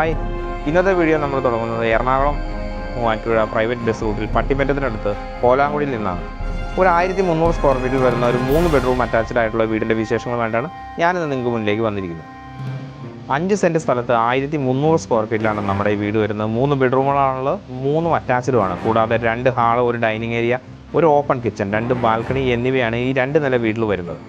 Hi. ഇന്നത്തെ video നമ്മൾ തുടങ്ങുന്നത് എറണാകുളം മൂവാറ്റുപുഴ പ്രൈവറ്റ് ബസ് റൂട്ടിൽ പട്ടിമറ്റത്തിനടുത്ത് കോലാങ്കുടിയിൽ നിന്നാണ്. ഒരു ആയിരത്തി മുന്നൂറ് സ്ക്വയർ ഫീറ്റിൽ വരുന്ന ഒരു മൂന്ന് ബെഡ്റൂം അറ്റാച്ച്ഡ് ആയിട്ടുള്ള വീടിന്റെ വിശേഷങ്ങളുമായിട്ടാണ് ഞാനിന്ന് നിങ്ങൾക്ക് മുന്നിലേക്ക് വന്നിരിക്കുന്നത്. അഞ്ച് സെന്റ് സ്ഥലത്ത് ആയിരത്തി മുന്നൂറ് സ്ക്വയർ ഫീറ്റിലാണ് നമ്മുടെ ഈ വീട് വരുന്നത്. മൂന്ന് ബെഡ്റൂമുകളാണുള്ളത് മൂന്നും അറ്റാച്ച്ഡുമാണ് കൂടാതെ രണ്ട് ഹാൾ ഒരു ഡൈനിങ് ഏരിയ ഒരു ഓപ്പൺ കിച്ചൺ രണ്ട് ബാൽക്കണി എന്നിവയാണ് ഈ രണ്ട് നില വീട്ടിൽ വരുന്നത്.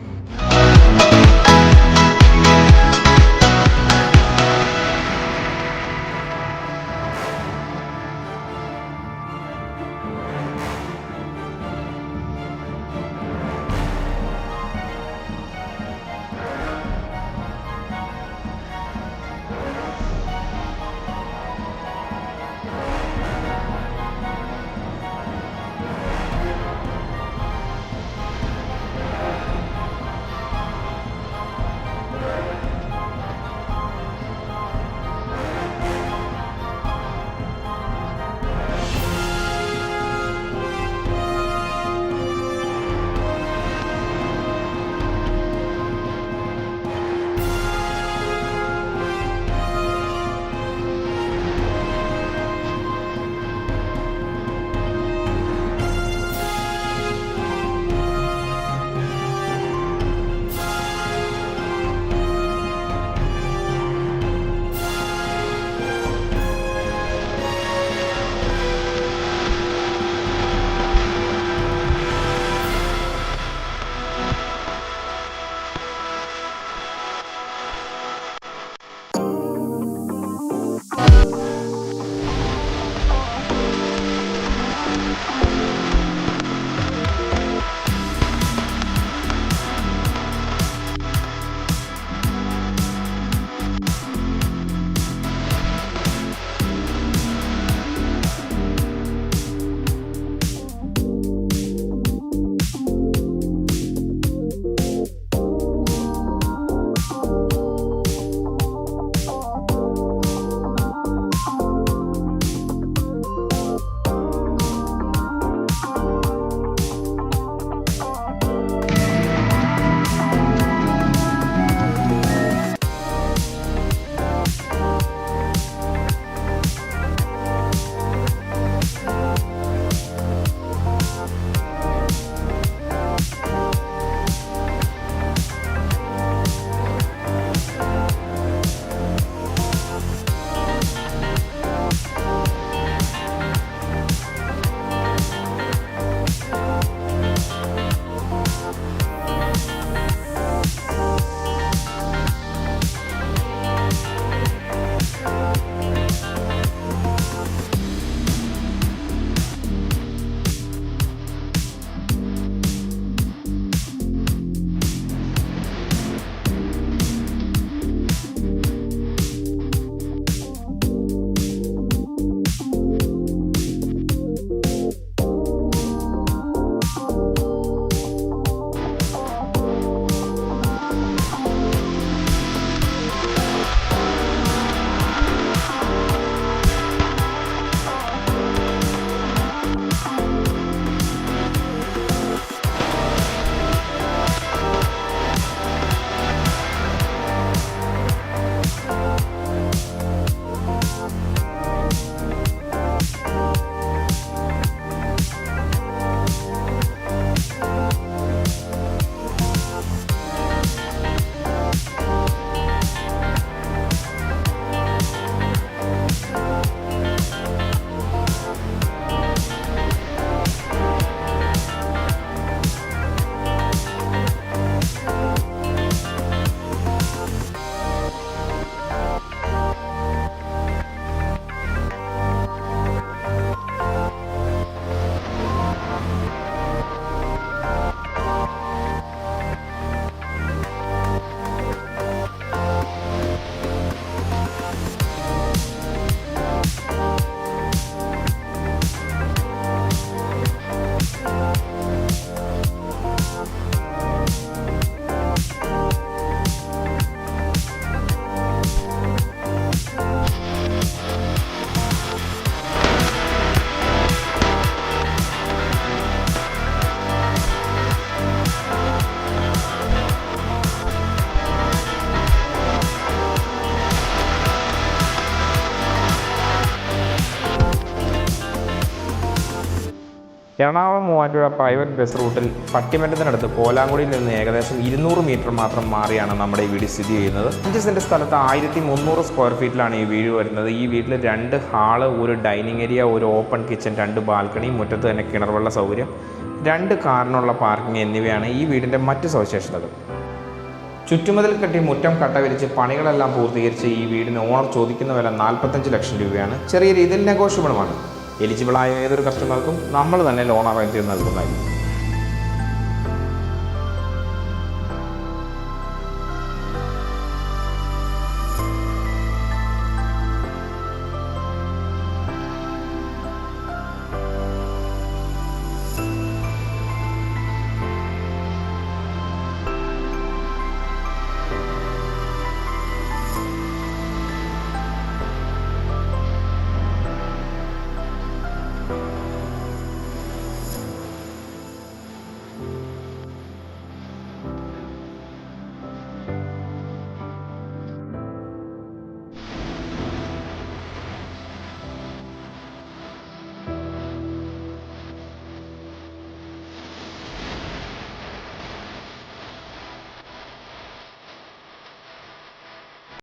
എറണാകുളം മൂവാറ്റുപുഴ പ്രൈവറ്റ് ബസ് റൂട്ടിൽ പട്ടിമറ്റത്തിനടുത്ത് പോലാങ്കുടിയിൽ നിന്ന് ഏകദേശം ഇരുന്നൂറ് മീറ്റർ മാത്രം മാറിയാണ് നമ്മുടെ ഈ വീട് സ്ഥിതി ചെയ്യുന്നത്. അഞ്ച് സെന്റ് സ്ഥലത്ത് ആയിരത്തി മുന്നൂറ് സ്ക്വയർ ഫീറ്റിലാണ് ഈ വീട് വരുന്നത്. ഈ വീട്ടിൽ രണ്ട് ഹാൾ ഒരു ഡൈനിങ് ഏരിയ ഒരു ഓപ്പൺ കിച്ചൺ രണ്ട് ബാൽക്കണി മുറ്റത്ത് തന്നെ കിണർവെള്ള സൗകര്യം രണ്ട് കാറിനുള്ള പാർക്കിംഗ് എന്നിവയാണ് ഈ വീടിന്റെ മറ്റ് സവിശേഷതകൾ. ചുറ്റുമതിൽ കെട്ടി മുറ്റം കട്ട വിരിച്ച് പണികളെല്ലാം പൂർത്തീകരിച്ച് ഈ വീടിന് ഓണർ ചോദിക്കുന്ന വില നാൽപ്പത്തഞ്ച് ലക്ഷം രൂപയാണ്. ചെറിയ രീതിയിൽ നെഗോഷ്യബിളുമാണ് എലിജിബിളായ ഏതൊരു കസ്റ്റമർക്കും നമ്മൾ തന്നെ ലോൺ അറേഞ്ച് ചെയ്ത് നൽകുന്നതായിരിക്കും. Bye.